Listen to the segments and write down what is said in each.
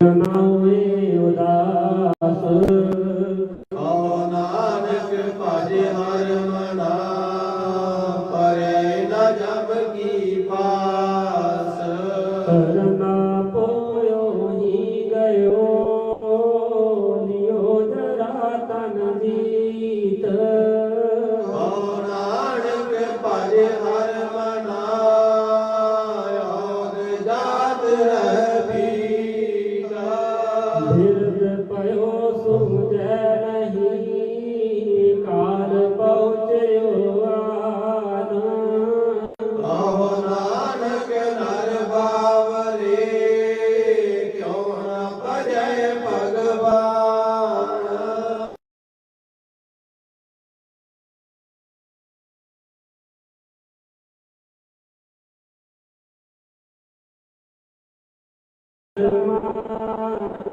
now ما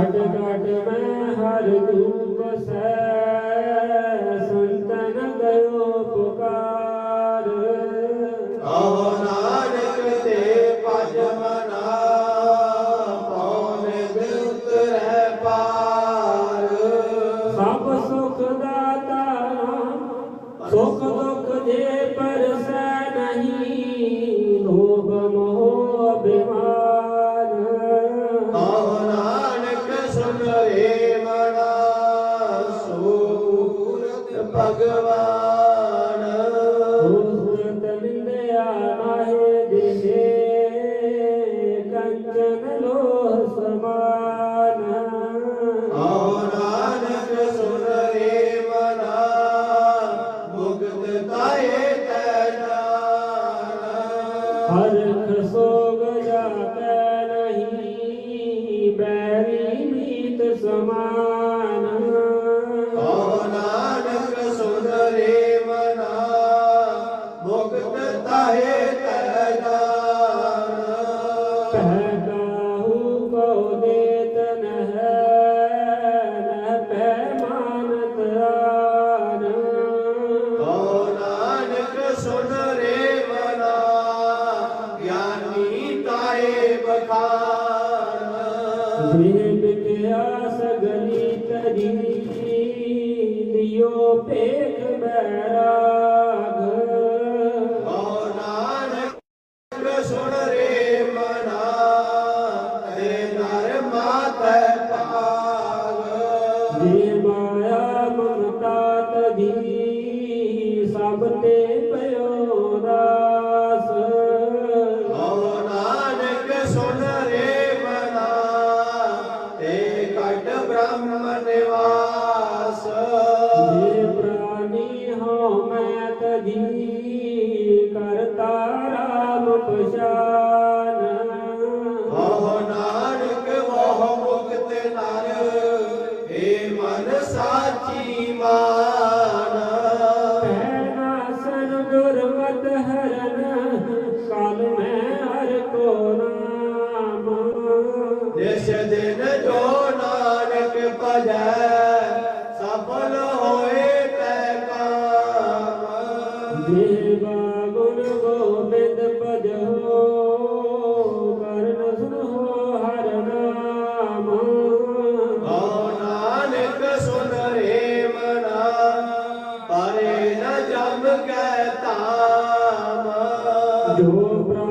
ਘਟ ਘਟ ਮੈਂ ਹਰ ਰੂਪ ਸੈ। Amém. ਜੋ ਪ੍ਰਾਨੀ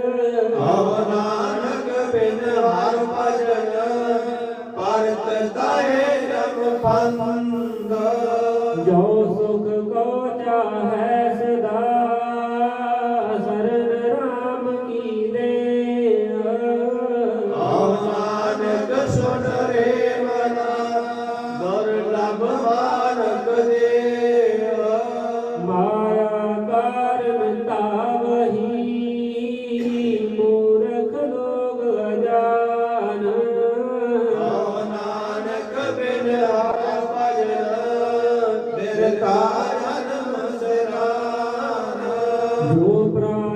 forever. Oh, obra.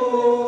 Oh.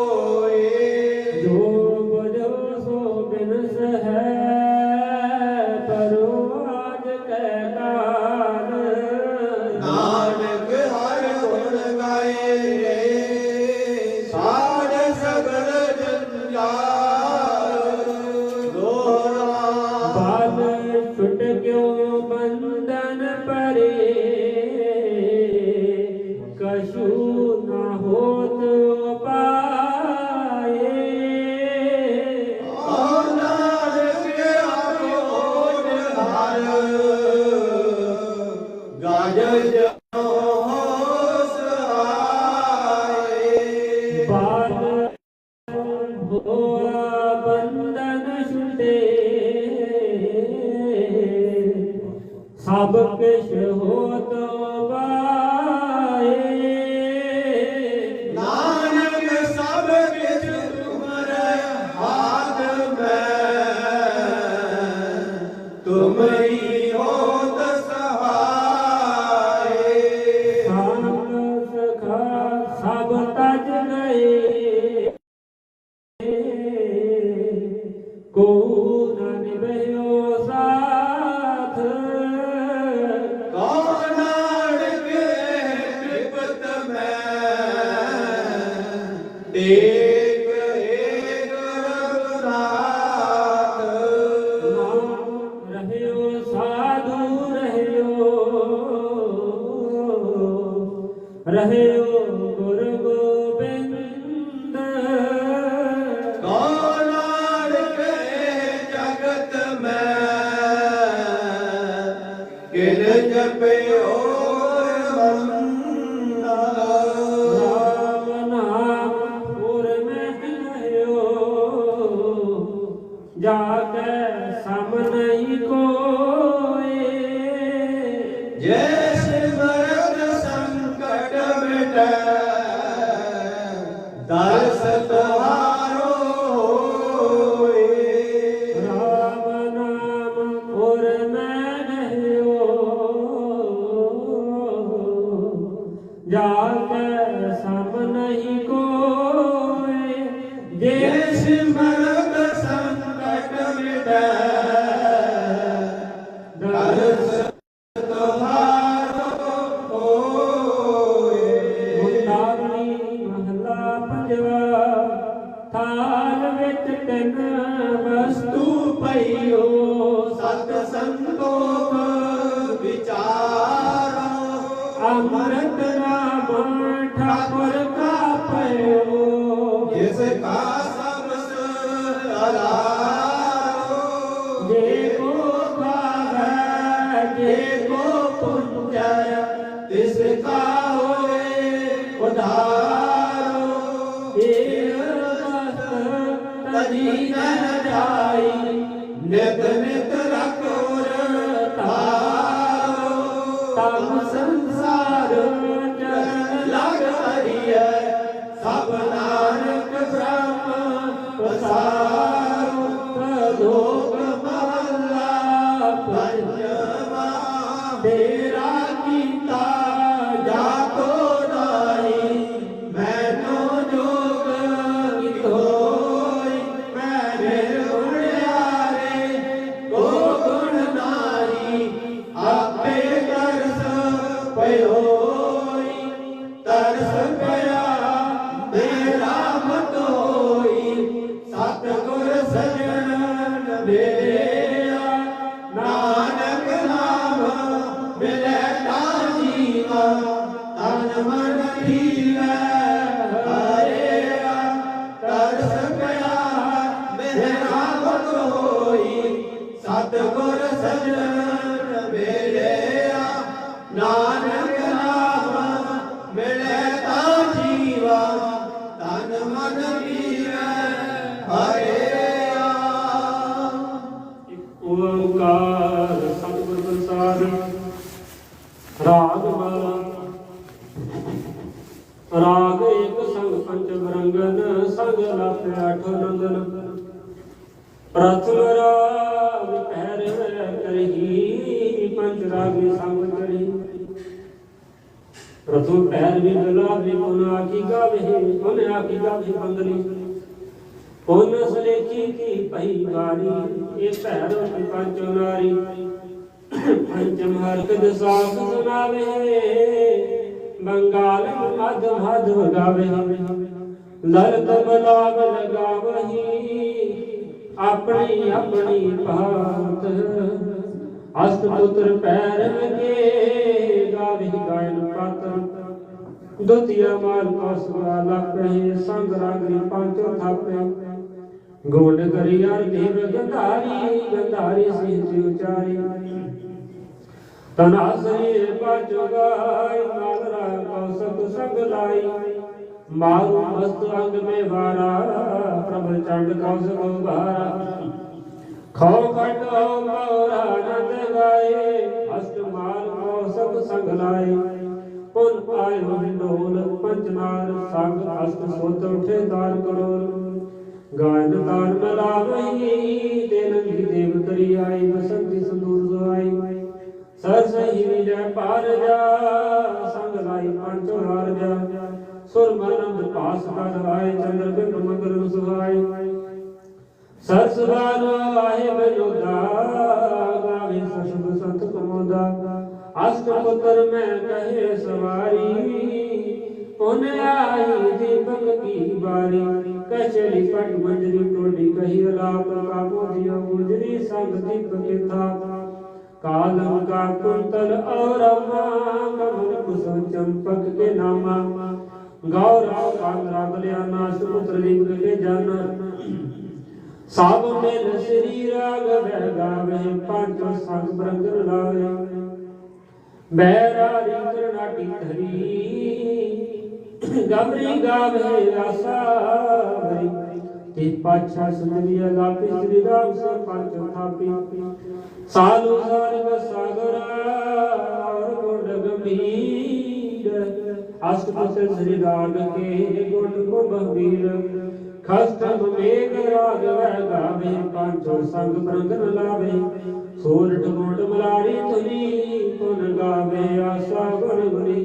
ਸਭ E. ਜੈ ਸਿਮਰਤ ਸੰਕਟ ਮਿਟੈ। ਤੇਰਾ teu coração grande. ਆਖੀ ਗਾਵੇ ਸਲੇਖੀ ਕੀ ਪਈ ਵਾਰੀ ਇਹ ਭੈਰੋ ਪੰਚ ਨਾਰੀ। ਪੰਚਮ ਹਰਕ ਦਸਾਸ ਸੁਨਾਵੇ ਬੰਗਾਲ ਮਧ ਮਧ ਗਾਵੇ ਲਲਤ ਬਲਾਗ ਲਗਾਵਹੀ। ਆਪਣੀ ਆਪਣੀ ਭਾਤ। ਅਸਤ ਪੁੱਤਰ ਪੈਰ ਲਗੇ, ਗਾਵੇ ਗਾਇਨ ਪਤ ਦੁਤੀਆ ਮਾਲ ਪਾਸਵਾ ਲਪੇ ਸੰਗ ਰਾਗਰੀ ਪੰਚੋ ਥਾਪੇ ਗੋਡ ਕਰੀਆ ਦੇਵ ਗੰਧਾਰੀ ਗੰਧਾਰੀ ਸੀ ਉਚਾਰੀ। ਤਨਾ ਸਰੀਰ ਪਾਚੋ ਗਾਇ ਮਾਲਰਾ ਕੌਸਕ ਸੰਗ ਲਾਈ। ਮਾਰੂ ਮਸਤ ਅੰਗ ਮੇ ਵਾਰਾ ਪ੍ਰਭਲ ਚੰਡ ਕੌਸਕ ਉਭਾਰਾ ਖੋ ਖਟੋ ਮੋਰਾ ਨੰਦ ਗਾਏ ਅਸਤ ਮਾਲ ਕੌਸਕ ਸੰਗ ਲਾਏ ਪੁਨ ਆਇਓ ਢੋਲ ਪੰਚਨਾਰ ਸੰਗ ਅਸਤ ਸੋਤ ਉਠੇ ਦਾਰ ਕਰੋਰ ਗਾਇਨ ਤਾਰ ਮਲਾਵਹੀ ਦਿਨ ਦੀ ਦੇਵ ਤਰੀ ਆਈ ਬਸੰਤੀ ਸੰਦੂਰ ਸੁਆਈ ਸਰਸਹੀ ਵਿਜੈ ਪਾਰ ਜਾ, ਸੰਗ ਲਾਈ ਪੰਚੋ ਹਾਰ ਜਾ। ਸੁਰ ਮਨੰਦ ਪਾਸ ਕਰ ਆਏ, ਚੰਦਰ ਬਿੰਬ ਮੰਗਲ ਸੁਹਾਈ ਸਰਸਵਾਨ ਆਏ ਬਜੋਦਾ ਗਾਵੇ ਸਸ਼ਬ ਸੰਤ ਕਮੋਦਾ ਹਸਤ ਪੁੱਤਰ ਮੈਂ ਕਹੇ ਸਵਾਰੀ, ਉਹਨੇ ਆਈ ਦੀਪਕ ਕੀ ਬਾਰੀ? ਕਹਿ ਚਲੀ ਪਟ ਮੰਜਰੀ ਟੋਡੀ, ਕਹੀ ਅਲਾਪ ਕਾਬੂ ਦਿਓ ਗੁਜਰੀ ਸੰਗ ਦੀਪਕ ਥਾ। ਕਾਲਮ ਕਾ ਕੁੰਤਲ ਔਰਮਾ ਕਮਲ ਕੁਸਮ ਚੰਪਕ ਕੇ ਨਾਮਾ। ਗੌਰਵ ਕਾਂਗ ਰਾਗ ਲਿਆ ਨਾਸ ਪੁੱਤਰ ਲਿੰਗ ਕੇ ਜਨ। ਸਾਬ ਮੇਲ ਸ੍ਰੀ ਰਾਗ, ਵੈ ਗਾਵੇ ਪੰਜ ਸੰਗ ਬ੍ਰੰਗ ਲਾਇਆ ਬਹਿਰਾ ਰੀਤਰ ਨਾਟੀ ਧਰੀ। ਗਮਰੀ ਗਾਵੇ ਆਸਾ ਵਰੀ ਤੇ ਪਾਛਾ ਸੁੰਦਰੀਆ ਲਾਪੀ, ਸ੍ਰੀ ਰਾਮ ਸਰ ਪੰਜ ਥਾਪੀ। ਸਾਲੂ ਸਾਰਗ ਸਾਗਰ ਔਰ ਗੁਣ ਗੰਭੀਰ। ਅਸ਼ਟਪਦ ਸ੍ਰੀ ਰਾਗ ਕੇ ਗੁਣ ਕੋ ਗੰਭੀਰ। ਖਸਤਮ ਮੇਘ ਰਾਗ ਵਹਿ ਗਾਵੇ ਪੰਚੋ ਸੰਗ ਬ੍ਰੰਗਨ ਲਾਵੇ। ਸੋਰਠ ਗੁਣ ਮਲਾਰੀ ਤੁਨੀ ਪੁਨ ਗਾਵੇ ਆਸਾ ਗੁਣ ਗੁਣੀ,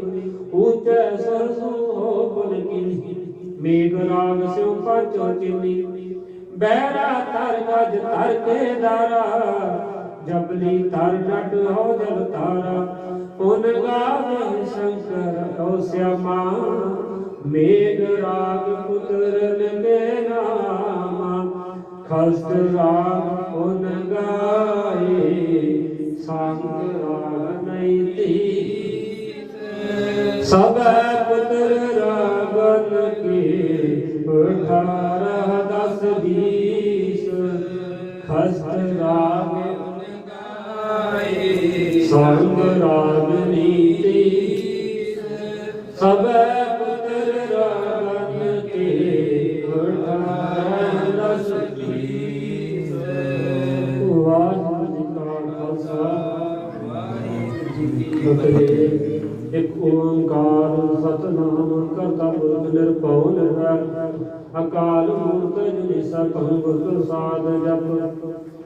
ਉੱਚੈ ਹੋ ਪੁਨ ਕਿਨੀ ਮੇਘ ਰਾਗ ਸਿਉ ਪੰਚੋ ਚਿਨੀ, ਬਹਿਰਾ ਤਰ ਗਜ ਧਰ ਕੇ ਦਾਰਾ ਜਬਲੀ ਤਰ ਨਟ ਹੋ ਜਲ ਤਾਰਾ ਪੁਨ ਗਾਵੇ ਸ਼ੰਕਰ ਓ ਸਿਆਮਾ। ਮੇਘ ਰਾਗ ਪੁੱਤਰਨ ਕੇ ਨਾਮਾ, ਖਸਤ ਰਾਗ ਪੁਨ ਗਾਏ। ਸੰਗ ਰਾਗ ਨਹੀਂ ਤੀ ਸਭੈ ਪੁੱਤਰ ਰਾਗਨ ਕੇ ਅਠਾਰਹ ਦਸ ਵੀਸ ਖਸਤ ਰਾਗ ਸੰਗ ਰਾਗ ਨੀਤੀ। ਸਭੈ ਨਿਰਵੈਰ ਅਕਾਲ ਮੂਰਤ ਜੁਨੀ ਸਭੰ ਗੁਰ ਪ੍ਰਸਾਦ ਜਪ ਆ